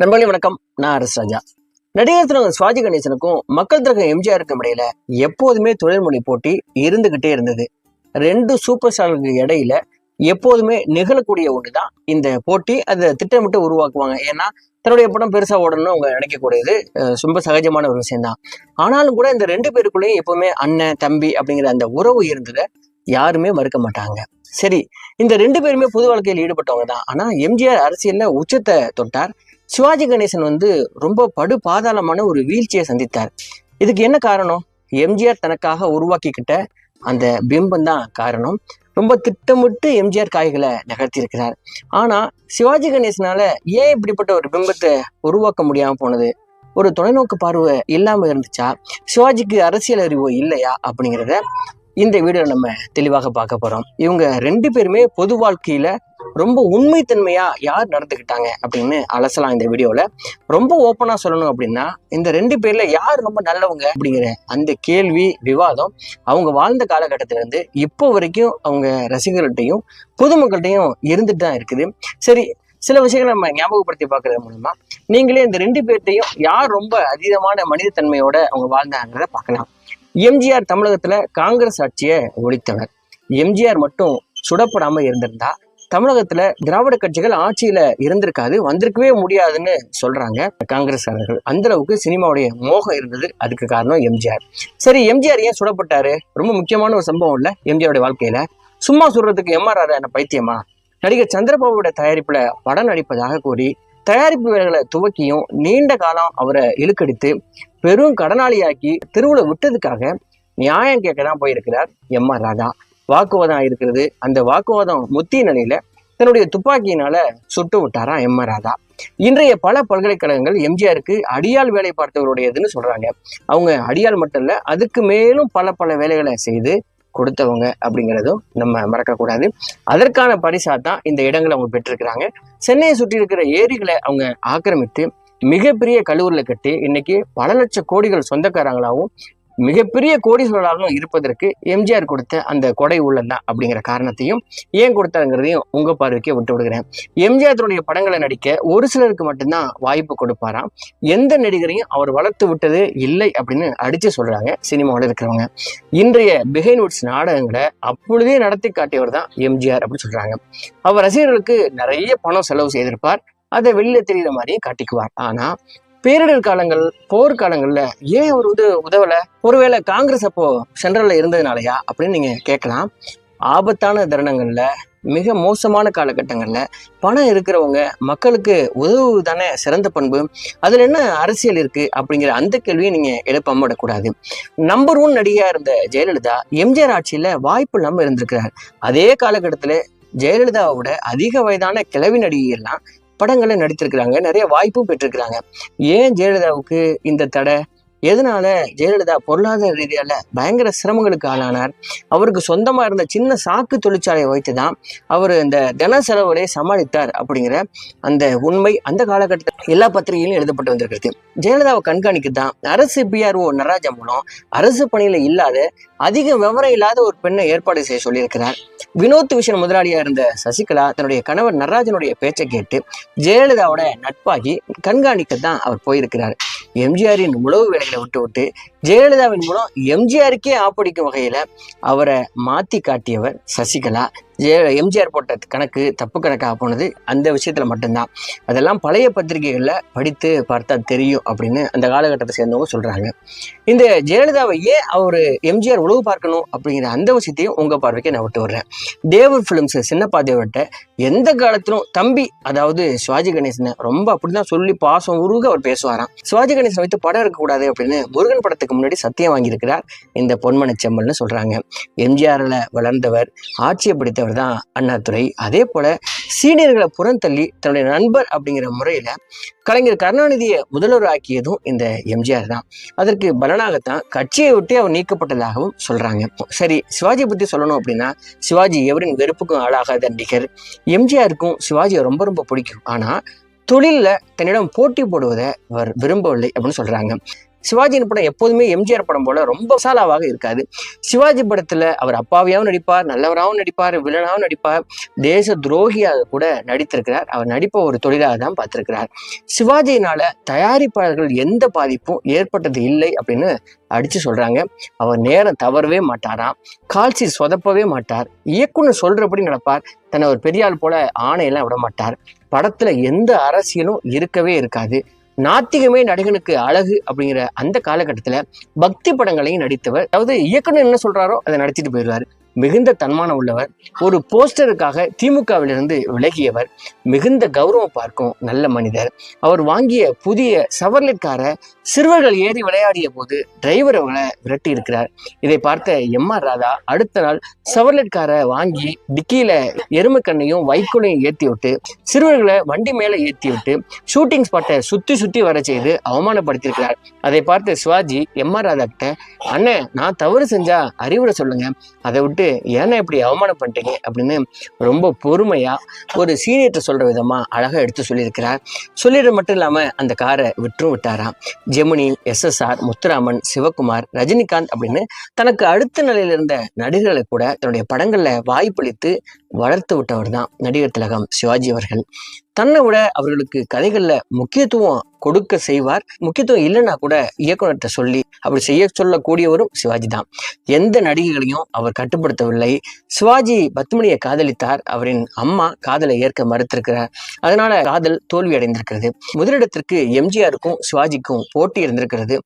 நண்பர்களே வணக்கம். நான் அரசு ராஜா. நடிகர் திலகம் சுவாஜி கணேசனுக்கும் மக்கள் திலகம் எம்ஜிஆருக்கும் இடையில எப்போதுமே தொழில்மொழி போட்டி இருந்துகிட்டே இருந்தது. ரெண்டு சூப்பர் ஸ்டார்களுக்கு இடையில எப்போதுமே நிகழக்கூடிய ஒண்ணுதான் இந்த போட்டி. அதை திட்டமிட்டு உருவாக்குவாங்க. ஏன்னா தன்னுடைய படம் பெருசா ஓடணும்னு அவங்க நினைக்கக்கூடியது ரொம்ப சகஜமான ஒரு விஷயம்தான். ஆனாலும் கூட இந்த ரெண்டு பேருக்குள்ளேயும் எப்பவுமே அண்ணன் தம்பி அப்படிங்கிற அந்த உறவு இருந்ததை யாருமே மறுக்க மாட்டாங்க. சரி இந்த ரெண்டு பேருமே பொது வாழ்க்கையில் ஈடுபட்டவங்க தான் ஆனா எம்ஜிஆர் அரசியல்ல உச்சத்தை தொட்டார். சிவாஜி கணேசன் வந்து ரொம்ப படு பாதாளமான ஒரு வீழ்ச்சியை சந்தித்தார். இதுக்கு என்ன காரணம்? எம்ஜிஆர் தனக்காக உருவாக்கிக்கிட்ட அந்த பிம்பம் தான் காரணம். ரொம்ப திட்டமிட்டு எம்ஜிஆர் காய்களை நகர்த்தியிருக்கிறார். ஆனால் சிவாஜி கணேசனால் ஏன் இப்படிப்பட்ட ஒரு பிம்பத்தை உருவாக்க முடியாமல் போனது? ஒரு தொலைநோக்கு பார்வை இல்லாமல் இருந்துச்சா? சிவாஜிக்கு அரசியல் அறிவு இல்லையா? அப்படிங்கிறத இந்த வீடியோ நம்ம தெளிவாக பார்க்க போறோம். இவங்க ரெண்டு பேருமே பொது வாழ்க்கையில ரொம்ப உண்மைத்தன்மையா யார் நடந்துக்கிட்டாங்க அப்படின்னு அலசலாம் இந்த வீடியோல. ரொம்ப ஓப்பனா சொல்லணும் அப்படின்னா இந்த ரெண்டு பேர்ல யார் ரொம்ப நல்லவங்க அப்படிங்கிற அந்த கேள்வி விவாதம் அவங்க வாழ்ந்த காலகட்டத்தில இருந்து இப்போ வரைக்கும் அவங்க ரசிகர்கள்ட்டையும் பொதுமக்கள்கிட்டையும் இருந்துட்டு தான் இருக்குது. சரி சில விஷயங்களை நம்ம ஞாபகப்படுத்தி பார்க்கறது மூலமா நீங்களே இந்த ரெண்டு பேர்ட்டையும் யார் ரொம்ப அதீதமான மனிதத்தன்மையோட அவங்க வாழ்ந்தாங்கிறத பார்க்கலாம். எம்ஜிஆர் தமிழகத்துல காங்கிரஸ் ஆட்சியை ஒழித்தவர். எம்ஜிஆர் மட்டும் சுடப்படாம இருந்திருந்தா தமிழகத்துல திராவிட கட்சிகள் ஆட்சியில இருந்திருக்காது வந்திருக்கவே முடியாதுன்னு சொல்றாங்க காங்கிரஸ்காரர்கள். அந்த அளவுக்கு சினிமாவுடைய மோகம் இருந்தது அதுக்கு காரணம் எம்ஜிஆர். சரி எம்ஜிஆர் ஏன் சுடப்பட்டாரு? ரொம்ப முக்கியமான ஒரு சம்பவம் இல்ல எம்ஜிஆருடைய வாழ்க்கையில. சும்மா சொல்றதுக்கு எம்ஆர் என்ன பைத்தியமா? நடிகர் சந்திரபாபுவோட தயாரிப்புல படம் நடிப்பதாக கூறி தயாரிப்பு வேலைகளை துவக்கியும் நீண்ட காலம் அவரை இழுக்கடித்து பெரும் கடனாளியாக்கி திருவிழா விட்டதுக்காக நியாயம் கேட்க தான் போயிருக்கிறார் எம் ஆர் ராதா. வாக்குவாதம் இருக்கிறது. அந்த வாக்குவாதம் முத்திய நிலையில தன்னுடைய துப்பாக்கியினால சுட்டு விட்டாராம் எம் ஆர் ராதா. இன்றைய பல பல்கலைக்கழகங்கள் எம்ஜிஆருக்கு அடியாள் வேலை பார்த்தவருடையதுன்னு சொல்றாங்க. அவங்க அடியால் மட்டும் இல்ல அதுக்கு மேலும் பல பல வேலைகளை செய்து கொடுத்தவங்க அப்படிங்கிறதும் நம்ம மறக்கக்கூடாது. அதற்கான பரிசாக தான் இந்த இடங்களை அவங்க பெற்றிருக்கிறாங்க. சென்னையை சுற்றி இருக்கிற ஏரிகளை அவங்க ஆக்கிரமித்து மிகப்பெரிய கல்லூரியில் கட்டி இன்னைக்கு பல லட்சம் கோடிகள் சொந்தக்காரங்களாகவும் மிகப்பெரிய கோடீஸ்வரராகவும் இருப்பதற்கு எம்ஜிஆர் கொடுத்த அந்த கொடை உள்ளந்தான் அப்படிங்கிற காரணத்தையும் ஏன் கொடுத்தாங்கிறதையும் உங்க பார்வைக்கே விட்டு விடுகிறேன். எம்ஜிஆர் படங்களை நடிக்க ஒரு சிலருக்கு மட்டும்தான் வாய்ப்பு கொடுப்பாராம். எந்த நடிகரையும் அவர் வளர்த்து விட்டது இல்லை அப்படின்னு அடிச்சு சொல்றாங்க சினிமாவில் இருக்கிறவங்க. இன்றைய பிஹைன்வுட்ஸ் நாடகங்களை அப்பொழுதே நடத்தி காட்டியவர் தான் எம்ஜிஆர் அப்படின்னு சொல்றாங்க. அவர் ரசிகர்களுக்கு நிறைய பணம் செலவு செய்திருப்பார். அதை வெளியில தெரியுற மாதிரியும் காட்டிக்குவார். ஆனா பேரிடர் காலங்கள் போர் காலங்கள்ல ஏன் அவர் வந்து உதவல? ஒருவேளை காங்கிரஸ் அப்போ சென்ட்ரல்ல இருந்ததுனாலயா அப்படின்னு நீங்க கேட்கலாம். ஆபத்தான தருணங்கள்ல மிக மோசமான காலகட்டங்கள்ல பணம் இருக்கிறவங்க மக்களுக்கு உதவு தானே சிறந்த பண்பு? அதுல என்ன அரசியல் இருக்கு அப்படிங்கிற அந்த கேள்வியை நீங்க எழுப்பாம விடக்கூடாது நம்பர் ஒன் நடிகையா இருந்த ஜெயலலிதா எம்ஜிஆர் ஆட்சியில வாய்ப்பு இல்லாம இருந்திருக்கிறார். அதே காலகட்டத்துல ஜெயலலிதாவோட அதிக வயதான கிழவி நடிகை படங்களை நடித்திருக்கிறாங்க. நிறைய வாய்ப்பும் பெற்றிருக்கிறாங்க. ஏன் ஜெயலலிதாவுக்கு இந்த தடை? எதனால ஜெயலலிதா பொருளாதார ரீதியால பயங்கர சிரமங்களுக்கு ஆளானார்? அவருக்கு சொந்தமா இருந்த சின்ன சாக்கு தொழிற்சாலையை வைத்து தான் அவர் இந்த தின செலவுகளை சமாளித்தார் அப்படிங்கிற அந்த உண்மை அந்த காலகட்டத்தில் எல்லா பத்திரிகையிலும் எழுதப்பட்டு வந்திருக்கிறது. ஜெயலலிதாவை கண்காணிக்க தான் அரசு பிஆர்ஓ நடராஜா மூலம் அரசு பணியில இல்லாத அதிக விவரம் இல்லாத ஒரு பெண்ணை ஏற்பாடு செய்ய சொல்லியிருக்கிறார். வினோத் விஷன் முதலாளியா இருந்த சசிகலா தன்னுடைய கணவர் நடராஜனுடைய பேச்சை கேட்டு ஜெயலலிதாவோட நட்பாகி கண்காணிக்க தான் அவர் போயிருக்கிறார். எம்ஜிஆரின் உழவு வேலைகளை விட்டு விட்டு ஜெயலலிதாவின் மூலம் எம்ஜிஆருக்கே ஆப்படிக்கும் வகையில அவரை மாத்தி காட்டியவர் சசிகலா. எம்ஜிஆர் போட்ட கணக்கு தப்பு கணக்காக போனது அந்த விஷயத்துல மட்டும்தான். அதெல்லாம் பழைய பத்திரிகைகளில் படித்து பார்த்தா தெரியும் அப்படின்னு அந்த காலகட்டத்தை சேர்ந்தவங்க சொல்றாங்க. இந்த ஜெயலலிதாவை ஏன் அவர் எம்ஜிஆர் உழவு பார்க்கணும் அப்படிங்கிற அந்த விஷயத்தையும் உங்கள் பார்வைக்கு நான் விட்டு வர்றேன் தேவர் ஃபிலிம்ஸ் சின்னப்பா தேவர்கிட்ட எந்த காலத்திலும் தம்பி அதாவது சிவாஜி கணேசனை ரொம்ப அப்படிதான் சொல்லி பாசம் உருக அவர் பேசுவாராம். சிவாஜி கணேசன் வைத்து படம் இருக்கக்கூடாது அப்படின்னு முருகன் படத்துக்கு முன்னாடி சத்தியம் வாங்கியிருக்கிறார் இந்த பொன்மனை செம்மல்னு சொல்கிறாங்க எம்ஜிஆரில் வளர்ந்தவர் ஆட்சியை பிடித்தவர் தான் அண்ணாதுரை அதே போல சீனியர்களை புறந்தள்ளி தன்னுடைய நண்பர் அப்படிங்கிற முறையில கலைஞர் கருணாநிதியை முதல்வர் ஆக்கியதும் இந்த எம்ஜிஆர் தான். அதற்கு பலனாகத்தான் கட்சியை விட்டு அவர் நீக்கப்பட்டதாகவும் சொல்றாங்க. சரி சிவாஜி பத்தி சொல்லணும் அப்படின்னா சிவாஜி எவரின் வெறுப்புக்கும் ஆளாகாத நடிகர். எம்ஜிஆருக்கும் சிவாஜியை ரொம்ப ரொம்ப பிடிக்கும். ஆனா தொழிலில் தன்னிடம் போட்டி போடுவதை அவர் விரும்பவில்லை அப்படின்னு சொல்றாங்க. சிவாஜியின் படம் எப்போதுமே எம்ஜிஆர் படம் போல ரொம்ப சாலாவாக இருக்காது. சிவாஜி படத்துல அவர் அப்பாவியாவும் நடிப்பார் நல்லவராகவும் நடிப்பார் வில்லனாகவும் நடிப்பார் தேச துரோகியாக கூட நடித்திருக்கிறார். அவர் நடிப்பை ஒரு தொழிலாக தான் பார்த்திருக்கிறார். சிவாஜியினால தயாரிப்பாளர்கள் எந்த பாதிப்பும் ஏற்பட்டது இல்லை அப்படின்னு அடிச்சு சொல்றாங்க. அவர் நேரம் தவறவே மாட்டாராம். கால்சி சொதப்பவே மாட்டார். இயக்குனர் சொல்றபடி நடப்பார். தன்னை ஒரு பெரியாள் போல ஆணையெல்லாம் விட மாட்டார் படத்துல எந்த அரசியலும் இருக்கவே இருக்காது. நாத்திகமே நடிகனுக்கு அழகு அப்படிங்கிற அந்த காலகட்டத்துல பக்தி படங்களையும் நடித்தவர். அதாவது இயக்குனர் என்ன சொல்றாரோ அதை நடத்திட்டு போயிடுவார். மிகுந்த தன்மானம் உள்ளவர் ஒரு போஸ்டருக்காக திமுகவிலிருந்து விலகியவர் மிகுந்த கௌரவம் பார்க்கும் நல்ல மனிதர். அவர் வாங்கிய புதிய சவர்லெட் காரை சிறுவர்கள் ஏறி விளையாடிய போது டிரைவர் அவங்களை விரட்டி இருக்கிறார். இதை பார்த்த எம் ஆர் ராதா அடுத்த நாள் சவர்லெட் காரை வாங்கி டிக்கியில எருமைக்கண்ணையும் வைக்கோலையும் ஏற்றி விட்டு சிறுவர்களை வண்டி மேல ஏற்றி விட்டு ஷூட்டிங் ஸ்பாட்டை சுத்தி சுத்தி வர செய்து அவமானப்படுத்தியிருக்கிறார். அதை பார்த்த சிவாஜி எம் ஆர் ராதா கிட்ட அண்ணன் நான் தவறு செஞ்சா அறிவுரை சொல்லுங்க. அதை விட்டு ஏன்னா இப்படி அவமானம் பண்ணிட்டீங்க? அப்படின்னு ரொம்ப பொறுமையா ஒரு சீனியர்கிட்ட சொல்ற விதமா அழகா எடுத்து சொல்லியிருக்கிறார். சொல்லிடுறது மட்டும் இல்லாம அந்த காரை விட்டும் விட்டாராம். ஜெமினி எஸ்எஸ்ஆர் முத்துராமன் சிவகுமார் ரஜினிகாந்த் அப்படின்னு தனக்கு அடுத்த நிலையில் இருந்த நடிகர்களை கூட தன்னுடைய படங்கள்ல வாய்ப்பளித்து வளர்த்து விட்டவர் தான் நடிகர் திலகம் சிவாஜி அவர்கள். தன்னை விட அவர்களுக்கு கதைகளில் முக்கியத்துவம் கொடுக்க செய்வார். முக்கியத்துவம் இல்லைன்னா கூட இயக்குநர்கிட்ட சொல்லி அப்படி செய்ய சொல்லக்கூடியவரும் சிவாஜி தான். எந்த நடிகைகளையும் அவர் கட்டுப்படுத்தவில்லை. சிவாஜி பத்மினியை காதலித்தார். அவரின் அம்மா காதலை ஏற்க மறுத்திருக்கிறார். அதனால காதல் தோல்வி அடைந்திருக்கிறது. முதலிடத்திற்கு எம்ஜிஆருக்கும் சிவாஜிக்கும் போட்டி இருந்திருக்கிறது.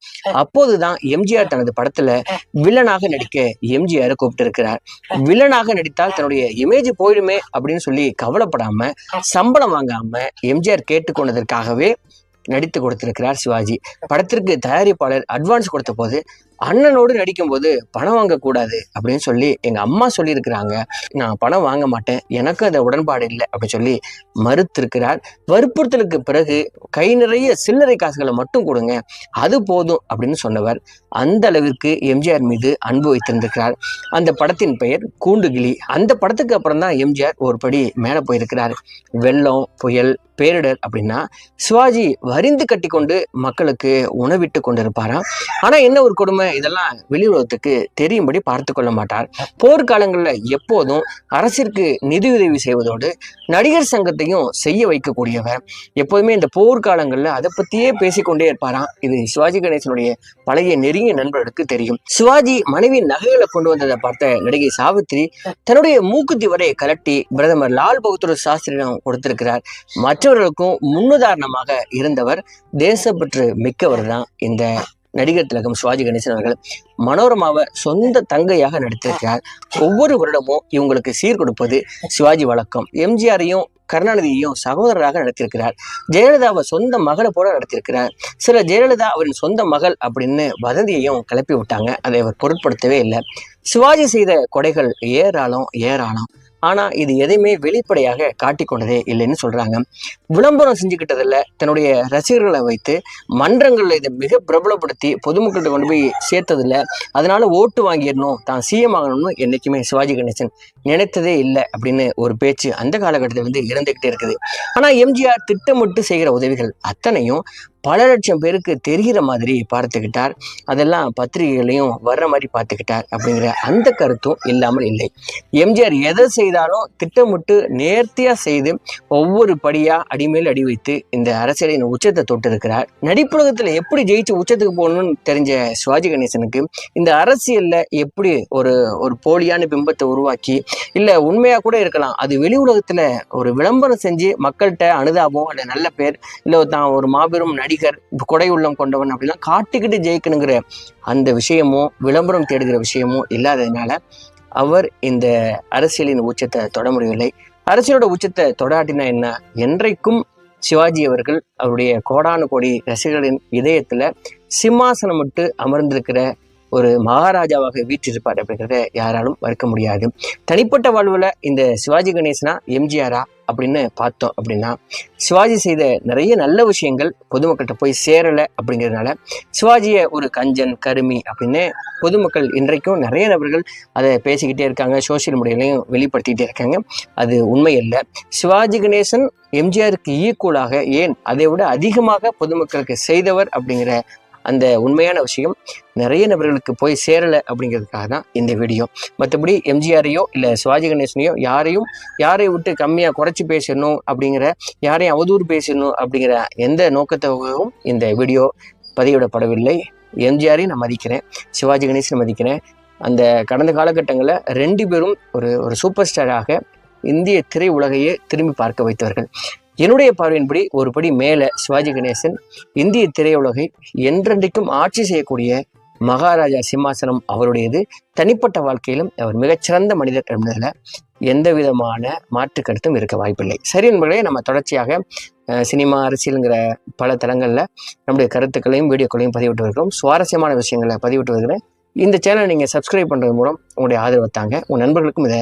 அப்போதுதான் எம்ஜிஆர் தனது படத்துல வில்லனாக நடிக்க எம்ஜிஆர் கூப்பிட்டு இருக்கிறார் வில்லனாக நடித்தால் தன்னுடைய இமேஜ் போயிடுமே அப்படின்னு சொல்லி கவலைப்படாம சம்பளம் வாங்காம எம்ஜிஆர் கேட்டுக்கொண்டதற்காகவே நடித்து கொடுத்திருக்கிறார் சிவாஜி. படத்திற்கு தயாரிப்பாளர் அட்வான்ஸ் கொடுத்த போது அண்ணனோடு நடிக்கும்போது பணம் வாங்கக்கூடாது அப்படின்னு சொல்லி எங்கள் அம்மா சொல்லியிருக்கிறாங்க. நான் பணம் வாங்க மாட்டேன். எனக்கு அந்த உடன்பாடு இல்லை அப்படின்னு சொல்லி மறுத்திருக்கிறார். வற்புறுத்தலுக்கு பிறகு கை நிறைய சில்லறை காசுகளை மட்டும் கொடுங்க. அது போதும் அப்படின்னு சொன்னவர். அந்த அளவிற்கு எம்ஜிஆர் மீது அன்பு வைத்திருந்திருக்கிறார். அந்த படத்தின் பெயர் கூண்டுகிளி. அந்த படத்துக்கு அப்புறம் தான் எம்ஜிஆர் ஒரு படி மேலே போயிருக்கிறார். வெள்ளம் புயல் பேரிடர் அப்படின்னா சிவாஜி வரிந்து கட்டி கொண்டு மக்களுக்கு உணவிட்டு கொண்டிருப்பாராம். ஆனால் என்ன ஒரு கொடுமை? இதெல்லாம் வெளியுறவுத்துக்கு தெரியும்படி பார்த்து கொள்ள மாட்டார். போர்க்காலங்களில் எப்போதும் அரசிற்கு நிதியுதவி செய்வதோடு நடிகர் சங்கத்தையும் செய்ய வைக்கக்கூடியவர். எப்போதுமே இந்த போர்க்காலங்களில் அதை பற்றியே பேசிக்கொண்டே இருப்பாராம். இது சிவாஜி கணேசனுடைய பழைய நெருங்கிய நண்பர்களுக்கு தெரியும். சிவாஜி மனைவி நகைகளை கொண்டு வந்ததை பார்த்த நடிகை சாவித்ரி தன்னுடைய மூக்குத்தி வரை கலட்டி பிரதமர் லால் பகதூர் சாஸ்திரியிடம் கொடுத்திருக்கிறார். மற்றவர்களுக்கும் முன்னுதாரணமாக இருந்தவர் தேசப்பற்று மிக்கவர் தான் இந்த நடிகர் திலகம் சிவாஜி கணேசன் அவர்கள் மனோரமாவை சொந்த தங்கையாக நடித்திருக்கிறார். ஒவ்வொரு வருடமும் இவங்களுக்கு சீர் கொடுப்பது சிவாஜி வழக்கம். எம்ஜிஆரையும் கருணாநிதியையும் சகோதரராக நடத்தியிருக்கிறார். ஜெயலலிதாவை சொந்த மகளை போல நடத்தியிருக்கிறார். சில ஜெயலலிதா அவரின் சொந்த மகள் அப்படின்னு வதந்தியையும் கிளப்பி விட்டாங்க அதை அவர் பொருட்படுத்தவே இல்லை. சிவாஜி செய்த கொடைகள் ஏராளம் ஏராளம். ஆனால் இது எதையுமே வெளிப்படையாக காட்டிக்கொண்டதே இல்லைன்னு சொல்கிறாங்க விளம்பரம் செஞ்சுக்கிட்டதில் தன்னுடைய ரசிகர்களை வைத்து மன்றங்களில் இதை மிக பிரபலப்படுத்தி பொதுமக்கள்கிட்ட கொண்டு போய் சேர்த்ததில்ல. அதனால் ஓட்டு வாங்கிடணும் தான் சிஎம் ஆகணும்னு என்றைக்குமே சிவாஜி கணேசன் நினைத்ததே இல்லை அப்படின்னு ஒரு பேச்சு அந்த காலகட்டத்தில் வந்து இருந்துக்கிட்டே இருக்குது. ஆனால் எம்ஜிஆர் திட்டமிட்டு செய்கிற உதவிகள் அத்தனையும் பல லட்சம் பேருக்கு தெரிகிற மாதிரி பார்த்துக்கிட்டார். அதெல்லாம் பத்திரிகைகளையும் வர்ற மாதிரி பார்த்துக்கிட்டார் அப்படிங்கிற அந்த கருத்தும் இல்லாமல் இல்லை. எம்ஜிஆர் எதை செய்தாலும் திட்டமிட்டு நேர்த்தியாக செய்து ஒவ்வொரு படியாக அடிமேல் அடி வைத்து இந்த அரசியலின் உச்சத்தை தொட்டிருக்கிறார். நடிப்புலகத்தில் எப்படி ஜெயிச்சு உச்சத்துக்கு போகணும்னு தெரிஞ்ச சிவாஜி கணேசனுக்கு இந்த அரசியலில் எப்படி ஒரு ஒரு போலியான பிம்பத்தை உருவாக்கி இல்லை உண்மையாக கூட இருக்கலாம் அது வெளி உலகத்தில் ஒரு விளம்பரம் செஞ்சு மக்கள்கிட்ட அனுதாபம் இல்லை நல்ல பேர் இல்லை தான் ஒரு மாபெரும் நடிகர் கொடை உள்ளம் கொண்டவன் அப்படிலாம் காட்டிக்கிட்டு ஜெயிக்கணுங்கிற அந்த விஷயமும் விளம்பரம் தேடுகிற விஷயமும் இல்லாததுனால அவர் இந்த அரசியலின் உச்சத்தை தொட முடியவில்லை. அரசியலோட உச்சத்தை தொடாட்டினா என்ன? என்றைக்கும் சிவாஜி அவர்கள் அவருடைய கோடானு கோடி ரசிகர்களின் இதயத்துல சிம்மாசனம் விட்டு அமர்ந்திருக்கிற ஒரு மகாராஜாவாக வீற்றிருப்பார் அப்படிங்கிறத யாராலும் மறுக்க முடியாது. தனிப்பட்ட வாழ்வில் இந்த சிவாஜி கணேசனா எம்ஜிஆரா அப்படின்னு பார்த்தோம் அப்படின்னா சிவாஜி செய்த நிறைய நல்ல விஷயங்கள் பொதுமக்கள்கிட்ட போய் சேரலை அப்படிங்கிறதுனால சிவாஜியை ஒரு கஞ்சன் கருமி அப்படின்னு பொதுமக்கள் இன்றைக்கும் நிறைய நபர்கள் அதை பேசிக்கிட்டே இருக்காங்க சோசியல் மீடியாலையும் வெளிப்படுத்திக்கிட்டே இருக்காங்க. அது உண்மை இல்லை சிவாஜி கணேசன் எம்ஜிஆருக்கு ஈக்குவலாக ஏன் அதை விட அதிகமாக பொதுமக்களுக்கு செய்தவர் அப்படிங்கிற அந்த உண்மையான விஷயம் நிறைய நபர்களுக்கு போய் சேரலை அப்படிங்கிறதுக்காக தான் இந்த வீடியோ மற்றபடி எம்ஜிஆரையோ இல்லை சிவாஜி கணேசனையோ யாரையும் யாரை விட்டு கம்மியாக குறைச்சி பேசணும் அப்படிங்கிற யாரையும் அவதூறு பேசணும் அப்படிங்கிற எந்த நோக்கத்தோகவும் இந்த வீடியோ பதிவிடப்படவில்லை. எம்ஜிஆரையும் நான் மதிக்கிறேன் சிவாஜி கணேசன் மதிக்கிறேன். அந்த கடந்த காலகட்டங்களில் ரெண்டு பேரும் ஒரு ஒரு சூப்பர் ஸ்டாராக இந்திய திரை உலகையே திரும்பி பார்க்க வைத்தவர்கள். என்னுடைய பார்வையின்படி ஒரு படி மேலே சிவாஜி கணேசன் இந்திய திரையுலகை என்றென்றைக்கும் ஆட்சி செய்யக்கூடிய மகாராஜா சிம்மாசனம் அவருடையது. தனிப்பட்ட வாழ்க்கையிலும் அவர் மிகச்சிறந்த மனிதர் என்பதில் எந்த விதமான மாற்று கருத்தும் இருக்க வாய்ப்பில்லை. சரி என்பதே நம்ம தொடர்ச்சியாக சினிமா அரசியலுங்கிற பல தளங்களில் நம்முடைய கருத்துக்களையும் வீடியோக்களையும் பதிவிட்டு வருகிறோம். சுவாரஸ்யமான விஷயங்களை பதிவிட்டு வருகிறேன். இந்த சேனலை நீங்கள் சப்ஸ்கிரைப் பண்ணுறது மூலம் உங்களுடைய ஆதரவை தாங்க. உங்கள் நண்பர்களுக்கும் இதை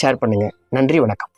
ஷேர் பண்ணுங்கள் நன்றி வணக்கம்.